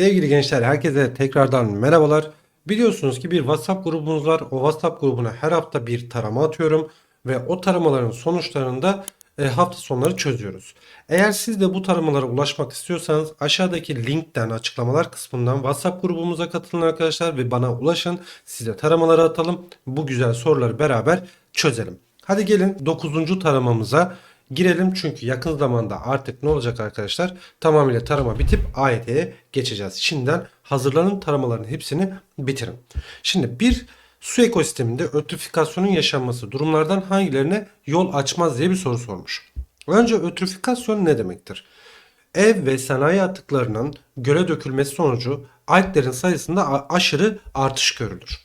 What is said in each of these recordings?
Sevgili gençler herkese tekrardan merhabalar. Biliyorsunuz ki bir WhatsApp grubumuz var. O WhatsApp grubuna her hafta bir tarama atıyorum ve o taramaların sonuçlarında e, hafta sonları çözüyoruz. Eğer siz de bu taramalara ulaşmak istiyorsanız aşağıdaki linkten açıklamalar kısmından WhatsApp grubumuza katılın arkadaşlar ve bana ulaşın. Size taramaları atalım. Bu güzel soruları beraber çözelim. Hadi gelin 9. taramamıza girelim çünkü yakın zamanda artık ne olacak arkadaşlar? Tamamıyla tarama bitip AYT'ye geçeceğiz. Şimdiden hazırlanın taramaların hepsini bitirin. Şimdi bir su ekosisteminde ötrifikasyonun yaşanması durumlardan hangilerine yol açmaz diye bir soru sormuş. Önce ötrifikasyon ne demektir? Ev ve sanayi atıklarının göle dökülmesi sonucu alglerin sayısında aşırı artış görülür.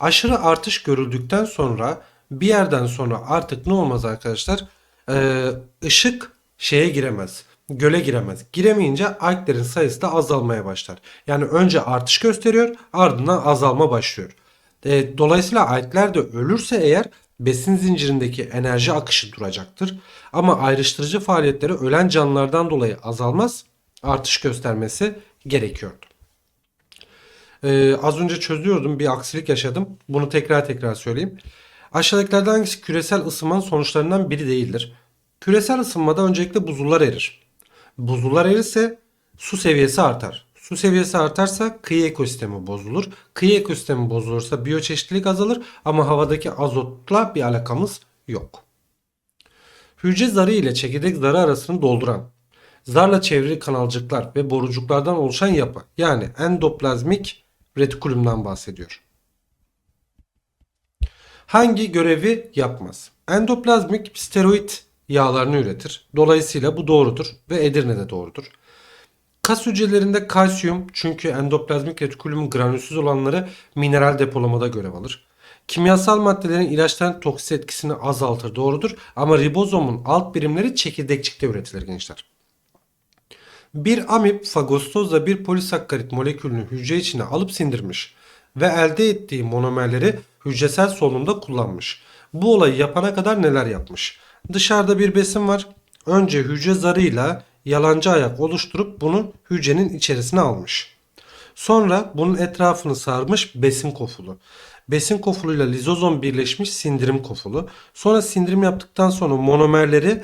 Aşırı artış görüldükten sonra bir yerden sonra artık ne olmaz arkadaşlar? Ee, ışık şeye giremez. Göle giremez. Giremeyince alglerin sayısı da azalmaya başlar. Yani önce artış gösteriyor ardından azalma başlıyor. E, dolayısıyla algler de ölürse eğer besin zincirindeki enerji akışı duracaktır. Ama ayrıştırıcı faaliyetleri ölen canlılardan dolayı azalmaz, artış göstermesi gerekiyordu. Ee, az önce çözüyordum bir aksilik yaşadım. Bunu tekrar tekrar söyleyeyim. Aşağıdakilerden hangisi küresel ısınmanın sonuçlarından biri değildir? Küresel ısınmada öncelikle buzullar erir. Buzullar erirse su seviyesi artar. Su seviyesi artarsa kıyı ekosistemi bozulur. Kıyı ekosistemi bozulursa biyoçeşitlilik azalır ama havadaki azotla bir alakamız yok. Hücre zarı ile çekirdek zarı arasını dolduran, zarla çevrili kanalcıklar ve borucuklardan oluşan yapı yani endoplazmik retikulumdan bahsediyor. Hangi görevi yapmaz? Endoplazmik steroid yağlarını üretir. Dolayısıyla bu doğrudur ve Edirne'de doğrudur. Kas hücrelerinde kalsiyum çünkü endoplazmik retikulumun granülsüz olanları mineral depolamada görev alır. Kimyasal maddelerin ilaçların toksik etkisini azaltır doğrudur ama ribozomun alt birimleri çekirdekçikte üretilir gençler. Bir amip fagostozla bir polisakkarit molekülünü hücre içine alıp sindirmiş ve elde ettiği monomerleri hücresel solunumda kullanmış. Bu olayı yapana kadar neler yapmış? Dışarıda bir besin var. Önce hücre zarıyla yalancı ayak oluşturup bunu hücrenin içerisine almış. Sonra bunun etrafını sarmış besin kofulu. Besin kofuluyla lizozom birleşmiş sindirim kofulu. Sonra sindirim yaptıktan sonra monomerleri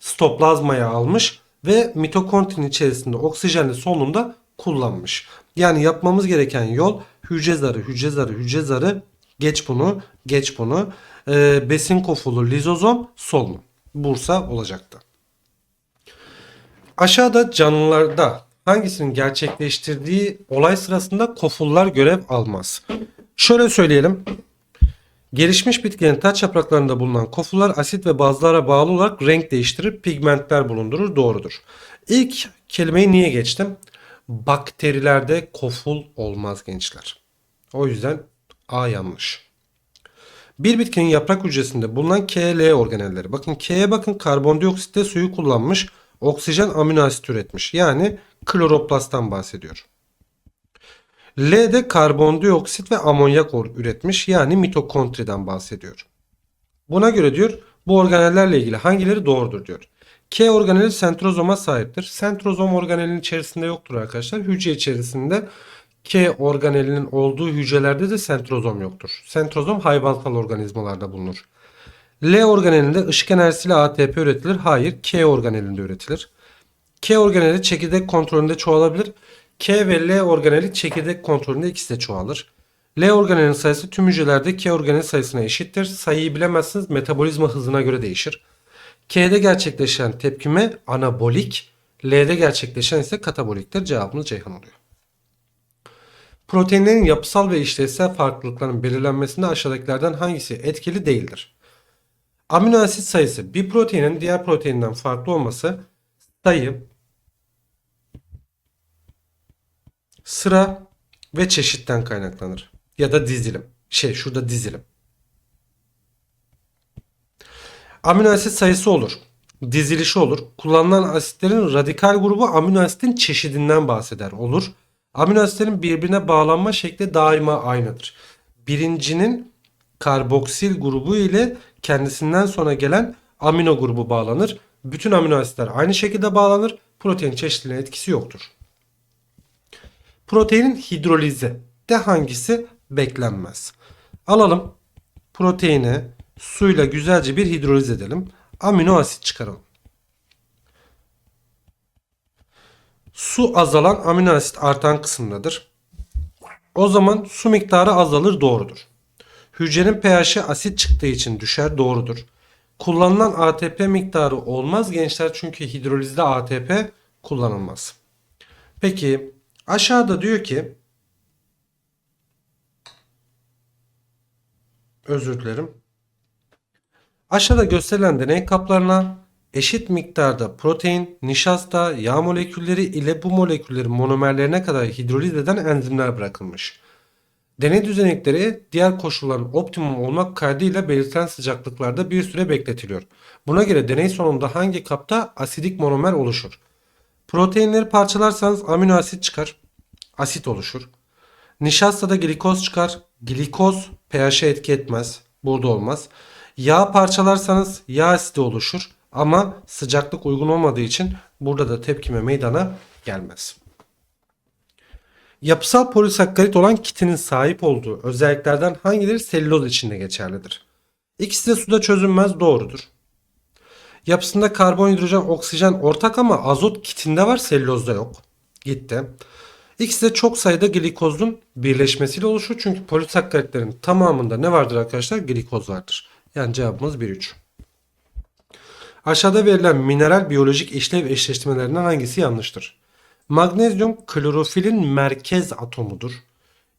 stoplazmaya almış ve mitokondrinin içerisinde oksijenli solunumda kullanmış. Yani yapmamız gereken yol hücre zarı, hücre zarı, hücre zarı geç bunu, geç bunu. Ee, besin kofulu, lizozom, solunum. Bursa olacaktı. Aşağıda canlılarda hangisinin gerçekleştirdiği olay sırasında kofullar görev almaz? Şöyle söyleyelim. Gelişmiş bitkinin taç yapraklarında bulunan kofullar asit ve bazlara bağlı olarak renk değiştirir, pigmentler bulundurur. Doğrudur. İlk kelimeyi niye geçtim? Bakterilerde koful olmaz gençler. O yüzden A yanlış. Bir bitkinin yaprak hücresinde bulunan KL organelleri. Bakın K'ye bakın karbondioksitte suyu kullanmış. Oksijen amino asit üretmiş. Yani kloroplastan bahsediyor. L'de karbondioksit ve amonyak üretmiş. Yani mitokondriden bahsediyor. Buna göre diyor bu organellerle ilgili hangileri doğrudur diyor. K organeli sentrozoma sahiptir. Sentrozom organelinin içerisinde yoktur arkadaşlar. Hücre içerisinde K organelinin olduğu hücrelerde de sentrozom yoktur. Sentrozom hayvansal organizmalarda bulunur. L organelinde ışık enerjisiyle ATP üretilir. Hayır, K organelinde üretilir. K organeli çekirdek kontrolünde çoğalabilir. K ve L organeli çekirdek kontrolünde ikisi de çoğalır. L organelinin sayısı tüm hücrelerde K organeli sayısına eşittir. Sayıyı bilemezsiniz metabolizma hızına göre değişir. K'de gerçekleşen tepkime anabolik, L'de gerçekleşen ise kataboliktir. Cevabımız Ceyhan oluyor. Proteinlerin yapısal ve işlevsel farklılıklarının belirlenmesinde aşağıdakilerden hangisi etkili değildir? Amino asit sayısı bir proteinin diğer proteinden farklı olması sayı, sıra ve çeşitten kaynaklanır. Ya da dizilim. Şey şurada dizilim. Amino asit sayısı olur. Dizilişi olur. Kullanılan asitlerin radikal grubu amino asitin çeşidinden bahseder. Olur. Amino asitlerin birbirine bağlanma şekli daima aynıdır. Birincinin karboksil grubu ile kendisinden sonra gelen amino grubu bağlanır. Bütün amino asitler aynı şekilde bağlanır. Protein çeşitliliğine etkisi yoktur. Proteinin hidrolizi de hangisi beklenmez? Alalım proteini suyla güzelce bir hidroliz edelim. Amino asit çıkaralım. Su azalan amino asit artan kısımdadır. O zaman su miktarı azalır doğrudur. Hücrenin pH'i asit çıktığı için düşer doğrudur. Kullanılan ATP miktarı olmaz gençler çünkü hidrolizde ATP kullanılmaz. Peki aşağıda diyor ki özür dilerim. Aşağıda gösterilen deney kaplarına eşit miktarda protein, nişasta, yağ molekülleri ile bu moleküllerin monomerlerine kadar hidroliz eden enzimler bırakılmış. Deney düzenekleri diğer koşulların optimum olmak kaydıyla belirtilen sıcaklıklarda bir süre bekletiliyor. Buna göre deney sonunda hangi kapta asidik monomer oluşur? Proteinleri parçalarsanız amino asit çıkar. Asit oluşur. Nişastada glikoz çıkar. Glikoz pH'e etki etmez. Burada olmaz. Yağ parçalarsanız yağ asidi oluşur. Ama sıcaklık uygun olmadığı için burada da tepkime meydana gelmez. Yapısal polisakkarit olan kitinin sahip olduğu özelliklerden hangileri selüloz içinde geçerlidir? İkisi de suda çözünmez doğrudur. Yapısında karbon, hidrojen, oksijen ortak ama azot kitinde var selülozda yok. Gitti. İkisi de çok sayıda glikozun birleşmesiyle oluşur. Çünkü polisakkaritlerin tamamında ne vardır arkadaşlar? Glikoz vardır. Yani cevabımız 1-3. Aşağıda verilen mineral biyolojik işlev eşleştirmelerinden hangisi yanlıştır? Magnezyum klorofilin merkez atomudur.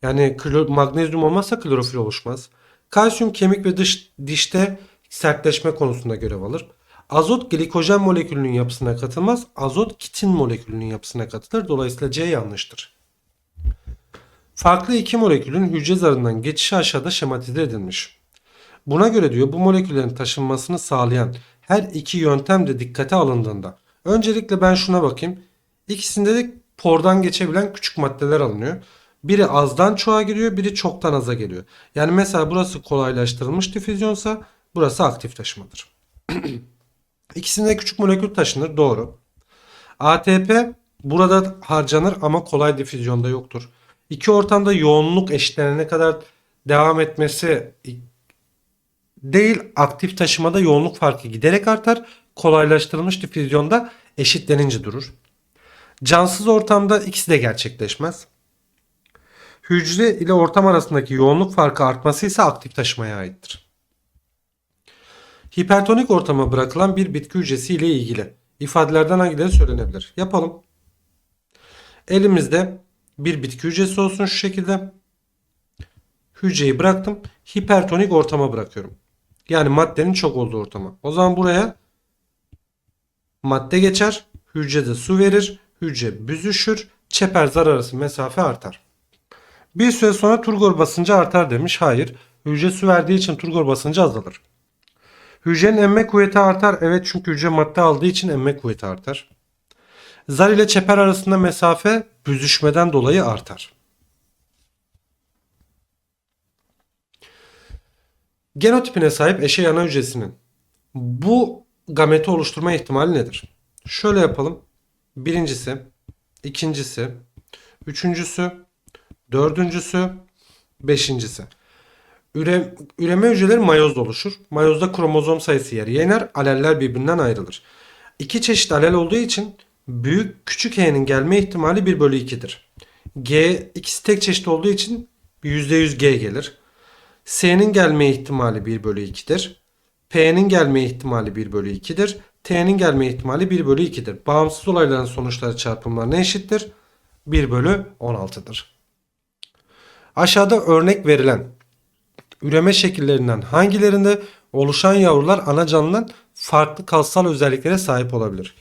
Yani magnezyum olmazsa klorofil oluşmaz. Kalsiyum kemik ve dış, dişte sertleşme konusunda görev alır. Azot glikojen molekülünün yapısına katılmaz. Azot kitin molekülünün yapısına katılır. Dolayısıyla C yanlıştır. Farklı iki molekülün hücre zarından geçişi aşağıda şematize edilmiş. Buna göre diyor bu moleküllerin taşınmasını sağlayan her iki yöntem de dikkate alındığında. Öncelikle ben şuna bakayım. İkisinde de pordan geçebilen küçük maddeler alınıyor. Biri azdan çoğa giriyor, biri çoktan aza geliyor. Yani mesela burası kolaylaştırılmış difüzyonsa burası aktif taşımadır. İkisinde küçük molekül taşınır doğru. ATP burada harcanır ama kolay difüzyonda yoktur. İki ortamda yoğunluk eşitlenene kadar devam etmesi değil aktif taşımada yoğunluk farkı giderek artar. Kolaylaştırılmış difüzyonda eşitlenince durur. Cansız ortamda ikisi de gerçekleşmez. Hücre ile ortam arasındaki yoğunluk farkı artması ise aktif taşımaya aittir. Hipertonik ortama bırakılan bir bitki hücresi ile ilgili ifadelerden hangileri söylenebilir? Yapalım. Elimizde bir bitki hücresi olsun şu şekilde. Hücreyi bıraktım. Hipertonik ortama bırakıyorum. Yani maddenin çok olduğu ortama. O zaman buraya madde geçer. Hücrede su verir. Hücre büzüşür. Çeper zar arası mesafe artar. Bir süre sonra turgor basıncı artar demiş. Hayır. Hücre su verdiği için turgor basıncı azalır. Hücrenin emme kuvveti artar. Evet çünkü hücre madde aldığı için emme kuvveti artar. Zar ile çeper arasında mesafe büzüşmeden dolayı artar. Genotipine sahip eşey ana hücresinin bu gameti oluşturma ihtimali nedir? Şöyle yapalım. Birincisi, ikincisi, üçüncüsü, dördüncüsü, beşincisi. Üre, üreme hücreleri mayozda oluşur. Mayozda kromozom sayısı yarıya iner. Aleller birbirinden ayrılır. İki çeşit alel olduğu için büyük küçük H'nin gelme ihtimali 1 bölü 2'dir. G ikisi tek çeşit olduğu için %100 G gelir. S'nin gelme ihtimali 1 bölü 2'dir. P'nin gelme ihtimali 1 bölü 2'dir. T'nin gelme ihtimali 1 bölü 2'dir. Bağımsız olayların sonuçları çarpımlarına eşittir. 1 bölü 16'dır. Aşağıda örnek verilen üreme şekillerinden hangilerinde oluşan yavrular ana canlıdan farklı kalsal özelliklere sahip olabilir?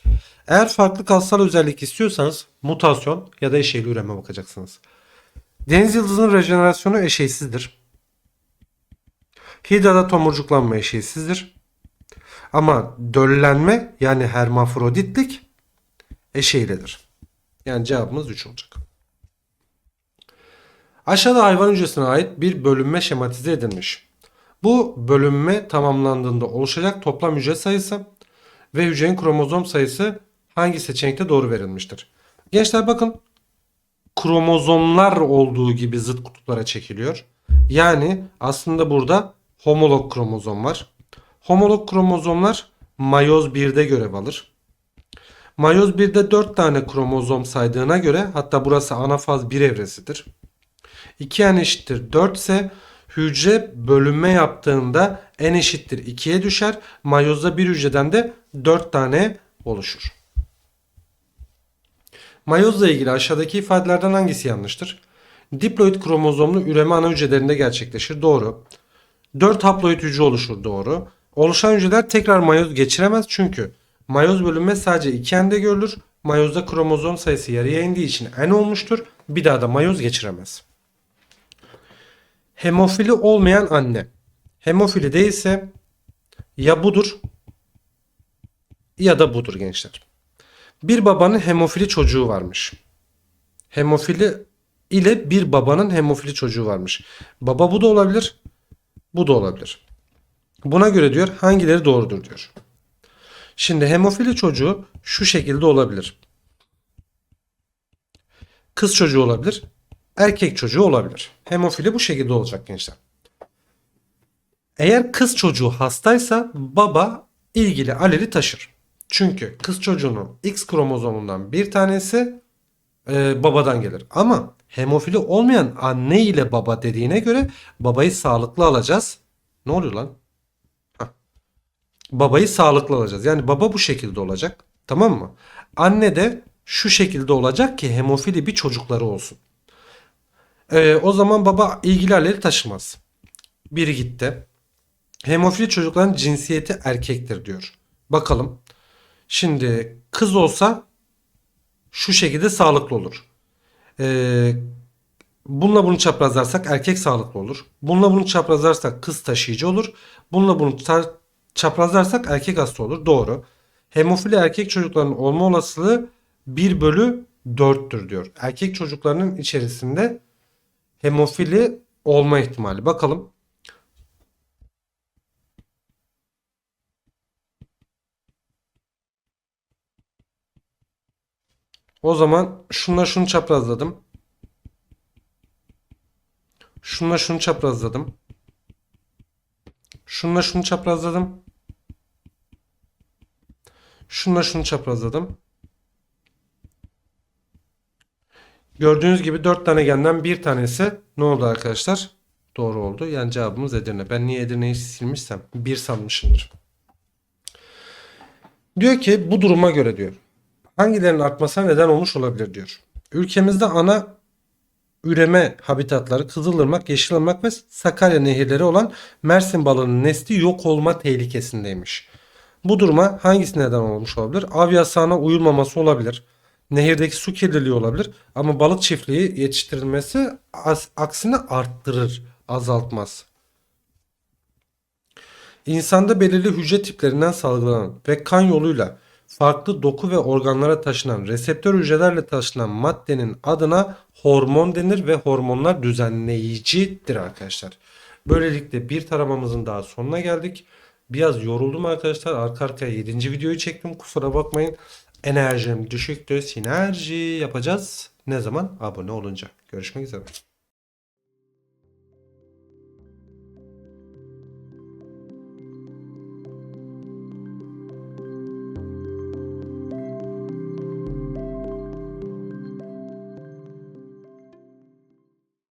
Eğer farklı kalsal özellik istiyorsanız mutasyon ya da eşeyli üreme bakacaksınız. Deniz yıldızının rejenerasyonu eşeysizdir. Hidrada tomurcuklanma eşeysizdir. Ama döllenme yani hermafroditlik eşeyledir. Yani cevabımız 3 olacak. Aşağıda hayvan hücresine ait bir bölünme şematize edilmiş. Bu bölünme tamamlandığında oluşacak toplam hücre sayısı ve hücrenin kromozom sayısı hangi seçenekte doğru verilmiştir? Gençler bakın kromozomlar olduğu gibi zıt kutuplara çekiliyor. Yani aslında burada homolog kromozom var. Homolog kromozomlar mayoz 1'de görev alır. Mayoz 1'de 4 tane kromozom saydığına göre hatta burası anafaz 1 evresidir. 2n eşittir 4 ise hücre bölünme yaptığında n eşittir 2'ye düşer. Mayozda bir hücreden de 4 tane oluşur. Mayozla ilgili aşağıdaki ifadelerden hangisi yanlıştır? Diploid kromozomlu üreme ana hücrelerinde gerçekleşir. Doğru. 4 haploid hücre oluşur. Doğru. Oluşan hücreler tekrar mayoz geçiremez çünkü mayoz bölünme sadece 2n'de görülür. Mayozda kromozom sayısı yarıya indiği için n olmuştur. Bir daha da mayoz geçiremez. Hemofili olmayan anne. Hemofili değilse ya budur ya da budur gençler. Bir babanın hemofili çocuğu varmış. Hemofili ile bir babanın hemofili çocuğu varmış. Baba bu da olabilir, bu da olabilir. Buna göre diyor hangileri doğrudur diyor. Şimdi hemofili çocuğu şu şekilde olabilir. Kız çocuğu olabilir, erkek çocuğu olabilir. Hemofili bu şekilde olacak gençler. Eğer kız çocuğu hastaysa baba ilgili aleli taşır. Çünkü kız çocuğunun X kromozomundan bir tanesi e, babadan gelir. Ama hemofili olmayan anne ile baba dediğine göre babayı sağlıklı alacağız. Ne oluyor lan? Hah. Babayı sağlıklı alacağız. Yani baba bu şekilde olacak. Tamam mı? Anne de şu şekilde olacak ki hemofili bir çocukları olsun. E, o zaman baba ilgili aleli taşımaz. Biri gitti. Hemofili çocukların cinsiyeti erkektir diyor. Bakalım. Şimdi kız olsa şu şekilde sağlıklı olur. Ee, bununla bunu çaprazlarsak erkek sağlıklı olur. Bununla bunu çaprazlarsak kız taşıyıcı olur. Bununla bunu çaprazlarsak erkek hasta olur. Doğru. Hemofili erkek çocukların olma olasılığı 1 bölü 4'tür diyor. Erkek çocuklarının içerisinde hemofili olma ihtimali. Bakalım. O zaman şunla şunu çaprazladım. Şunla şunu çaprazladım. Şunla şunu çaprazladım. Şunla şunu çaprazladım. Gördüğünüz gibi 4 tane genden bir tanesi ne oldu arkadaşlar? Doğru oldu. Yani cevabımız Edirne. Ben niye Edirne'yi silmişsem bir sanmışımdır. Diyor ki bu duruma göre diyor hangilerinin artmasına neden olmuş olabilir diyor. Ülkemizde ana üreme habitatları Kızılırmak, Yeşilırmak ve Sakarya nehirleri olan Mersin balığının nesli yok olma tehlikesindeymiş. Bu duruma hangisi neden olmuş olabilir? Av yasağına uyulmaması olabilir. Nehirdeki su kirliliği olabilir. Ama balık çiftliği yetiştirilmesi aksine arttırır, azaltmaz. İnsanda belirli hücre tiplerinden salgılanan ve kan yoluyla farklı doku ve organlara taşınan reseptör hücrelerle taşınan maddenin adına hormon denir ve hormonlar düzenleyicidir arkadaşlar. Böylelikle bir taramamızın daha sonuna geldik. Biraz yoruldum arkadaşlar. Arka arkaya 7. videoyu çektim. Kusura bakmayın. Enerjim düşüktü. Sinerji yapacağız. Ne zaman? Abone olunca. Görüşmek üzere.